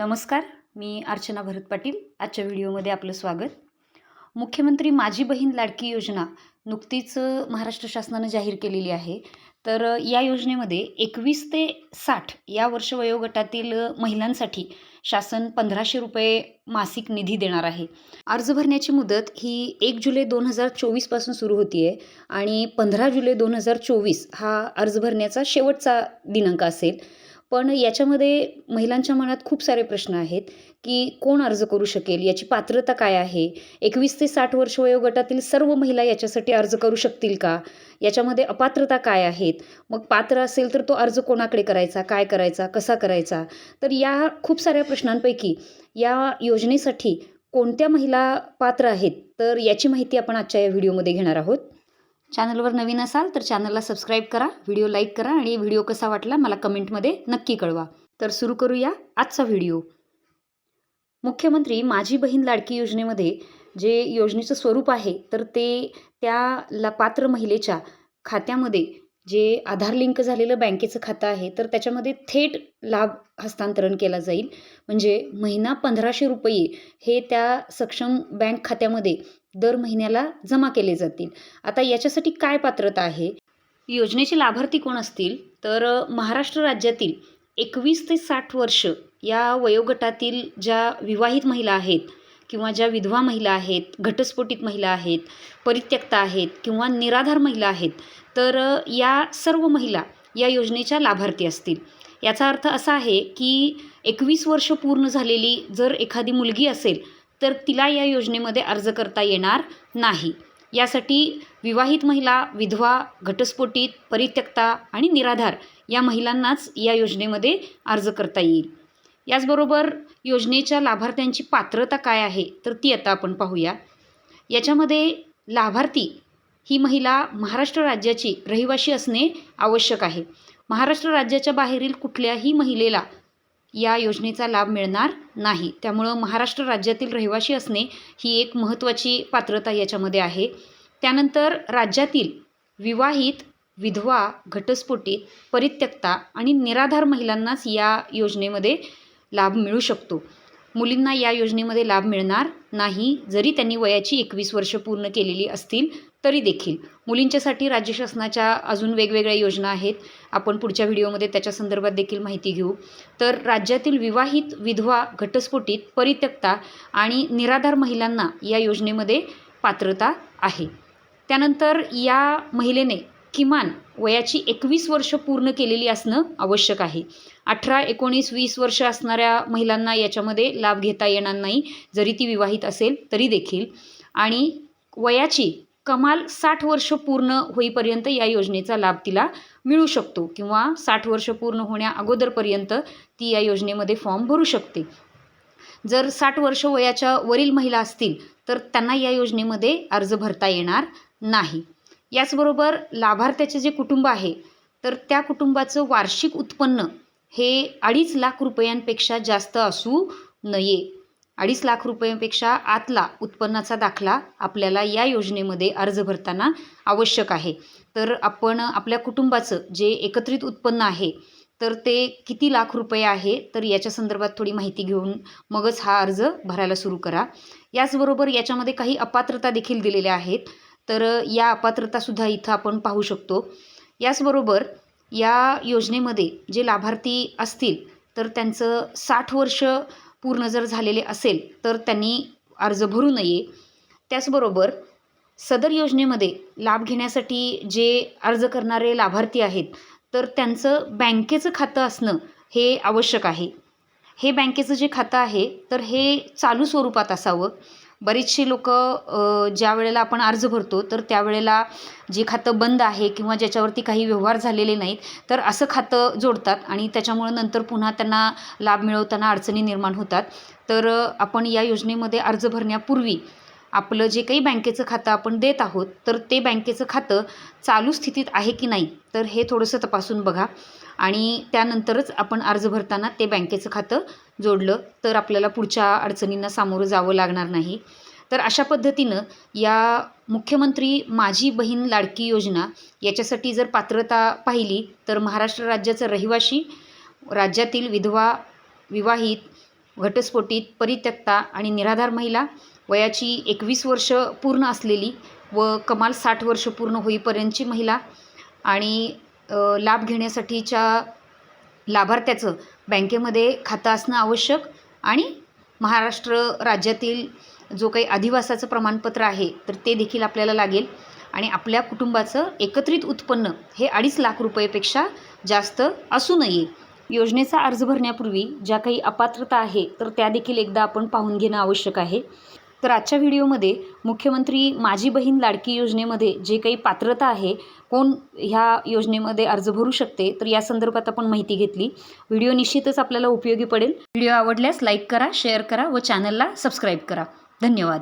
नमस्कार मी अर्चना भरत पाटील. आजच्या व्हिडिओमध्ये आपलं स्वागत. मुख्यमंत्री माझी बहीण लाडकी योजना नुकतीच महाराष्ट्र शासनानं जाहीर केलेली आहे. तर या योजनेमध्ये एकवीस ते साठ या वर्ष वयोगटातील महिलांसाठी शासन पंधराशे रुपये मासिक निधी देणार आहे. अर्ज भरण्याची मुदत ही एक जुलै दोन हजार चोवीसपासून सुरू होती आहे आणि पंधरा जुलै दोन हजार चोवीस हा अर्ज भरण्याचा शेवटचा दिनांक असेल. पण याच्यामध्ये महिलांच्या मनात खूप सारे प्रश्न आहेत की कोण अर्ज करू शकेल? याची पात्रता काय आहे? एकवीस ते साठ वर्ष वयोगटातील सर्व महिला याच्यासाठी अर्ज करू शकतील का? याच्यामध्ये अपात्रता काय आहेत? मग पात्र असेल तर तो अर्ज कोणाकडे करायचा? काय करायचा? कसा करायचा? तर या खूप साऱ्या प्रश्नांपैकी या योजनेसाठी कोणत्या महिला पात्र आहेत? तर याची माहिती आपण आजच्या या व्हिडिओमध्ये घेणार आहोत. चॅनलवर नवीन असाल तर चॅनलला सबस्क्राईब करा व्हिडिओ लाईक करा आणि व्हिडिओ कसा वाटला मला कमेंटमध्ये नक्की कळवा. तर सुरू करूया आजचा व्हिडिओ. मुख्यमंत्री माझी बहीण लाडकी योजनेमध्ये जे योजनेचं स्वरूप आहे तर ते त्या ला पात्र महिलेच्या खात्यामध्ये जे आधार लिंक झालेलं बँकेचं खातं आहे तर त्याच्यामध्ये थेट लाभ हस्तांतरण केला जाईल. म्हणजे महिना पंधराशे रुपये हे त्या सक्षम बँक खात्यामध्ये दर महिन्याला जमा केले जातील. आता याच्यासाठी काय पात्रता आहे? योजनेचे लाभार्थी कोण असतील? तर महाराष्ट्र राज्यातील एकवीस ते साठ वर्ष या वयोगटातील ज्या विवाहित महिला आहेत किंवा ज्या विधवा महिला आहेत घटस्फोटित महिला आहेत परित्यक्ता आहेत किंवा निराधार महिला आहेत तर या सर्व महिला या योजनेच्या लाभार्थी असतील. याचा अर्थ असा आहे की एकवीस वर्ष पूर्ण झालेली जर एखादी मुलगी असेल तर तिला या योजनेमध्ये अर्ज करता येणार नाही. यासाठी विवाहित महिला विधवा घटस्फोटित परित्यक्ता आणि निराधार या महिलांनाच या योजनेमध्ये अर्ज करता येईल. याचबरोबर योजनेच्या लाभार्थ्यांची पात्रता काय आहे तर ती आता आपण पाहूया. याच्यामध्ये लाभार्थी ही महिला महाराष्ट्र राज्याची रहिवाशी असणे आवश्यक आहे. महाराष्ट्र राज्याच्या बाहेरील कुठल्याही महिलेला या योजनेचा लाभ मिळणार नाही. त्यामुळं महाराष्ट्र राज्यातील रहिवाशी असणे ही एक महत्त्वाची पात्रता याच्यामध्ये आहे. त्यानंतर राज्यातील विवाहित विधवा घटस्फोटीत परित्यक्ता आणि निराधार महिलांनाच या योजनेमध्ये लाभ मिळू शकतो. मुलींना या योजनेमध्ये लाभ मिळणार नाही. जरी त्यांनी वयाची एकवीस वर्ष पूर्ण केलेली असतील तरी देखील. मुलींच्यासाठी राज्य शासनाच्या अजून वेगवेगळ्या योजना आहेत. आपण पुढच्या व्हिडिओमध्ये त्याच्या संदर्भात देखील माहिती घेऊ. तर राज्यातील विवाहित विधवा घटस्फोटीत परित्यक्ता आणि निराधार महिलांना या योजनेमध्ये पात्रता आहे. त्यानंतर या महिलेने किमान वयाची एकवीस वर्ष पूर्ण केलेली असणं आवश्यक आहे. अठरा एकोणीस वीस वर्ष असणाऱ्या महिलांना याच्यामध्ये लाभ घेता येणार नाही. जरी ती विवाहित असेल तरी देखील. आणि वयाची कमाल साठ वर्ष पूर्ण होईपर्यंत या योजनेचा लाभ तिला मिळू शकतो किंवा साठ वर्ष पूर्ण होण्या अगोदरपर्यंत ती या योजनेमध्ये फॉर्म भरू शकते. जर साठ वर्ष वयाच्या वरील महिला असतील तर त्यांना या योजनेमध्ये अर्ज भरता येणार नाही. याचबरोबर लाभार्थ्याचे जे कुटुंब आहे तर त्या कुटुंबाचं वार्षिक उत्पन्न हे अडीच लाख रुपयांपेक्षा जास्त असू नये. अडीच लाख रुपयांपेक्षा आतला उत्पन्नाचा दाखला आपल्याला या योजनेमध्ये अर्ज भरताना आवश्यक आहे. तर आपण आपल्या कुटुंबाचं जे एकत्रित उत्पन्न आहे तर ते किती लाख रुपये आहे तर याच्या संदर्भात थोडी माहिती घेऊन मगच हा अर्ज भरायला सुरू करा. याचबरोबर याच्यामध्ये काही अपात्रता देखील दिलेल्या आहेत तर या अपात्रतासुद्धा इथं आपण पाहू शकतो. याचबरोबर या योजनेमध्ये जे लाभार्थी असतील तर त्यांचं साठ वर्ष पूर्ण जर झालेले असेल तर त्यांनी अर्ज भरू नये. त्याचबरोबर सदर योजनेमध्ये लाभ घेण्यासाठी जे अर्ज करणारे लाभार्थी आहेत तर त्यांचं बँकेचं खातं असणं हे आवश्यक आहे. हे बँकेचं जे खातं आहे तर हे चालू स्वरूपात असावं. बरीचशी लोक ज्या वेळेला आपण अर्ज भरतो तर त्यावेळेला जे खातं बंद आहे किंवा ज्याच्यावरती काही व्यवहार झालेले नाहीत तर असं खातं जोडतात आणि त्याच्यामुळं नंतर पुन्हा त्यांना लाभ मिळवताना अडचणी निर्माण होतात. तर आपण या योजनेमध्ये अर्ज भरण्यापूर्वी आपलं जे काही बँकेचं खातं आपण देत आहोत तर ते बँकेचं खातं चालू स्थितीत आहे की नाही तर हे थोडंसं तपासून बघा. आणि त्यानंतरच आपण अर्ज भरताना ते बँकेचं खातं जोडलं तर आपल्याला पुढच्या अडचणींना सामोरं जावं लागणार नाही. तर अशा पद्धतीनं या मुख्यमंत्री माझी बहीण लाडकी योजना याच्यासाठी जर पात्रता पाहिली तर महाराष्ट्र राज्याचं रहिवाशी राज्यातील विधवा विवाहित घटस्फोटित परित्यक्ता आणि निराधार महिला वयाची एकवीस वर्ष पूर्ण असलेली व कमाल साठ वर्ष पूर्ण होईपर्यंतची महिला आणि लाभ घेण्यासाठीच्या लाभार्थ्याचं बँकेमध्ये खातं असणं आवश्यक आणि महाराष्ट्र राज्यातील जो काही अधिवासाचं प्रमाणपत्र आहे तर ते देखील आपल्याला लागेल. आणि आपल्या कुटुंबाचं एकत्रित उत्पन्न हे अडीच लाख रुपयेपेक्षा जास्त असू नये योजनेचा अर्ज भरण्यापूर्वी ज्या काही अपात्रता आहे तर त्या देखील एकदा आपण पाहून घेणं आवश्यक आहे. तर आजच्या व्हिडिओमध्ये मुख्यमंत्री माझी बहीण लाडकी योजनेमध्ये जे काही पात्रता आहे कोण ह्या योजनेमध्ये अर्ज भरू शकते तर या संदर्भात आपण माहिती घेतली. व्हिडिओ निश्चितच आपल्याला उपयोगी पडेल. व्हिडिओ आवडल्यास लाईक करा शेअर करा व चॅनलला सबस्क्राईब करा. धन्यवाद.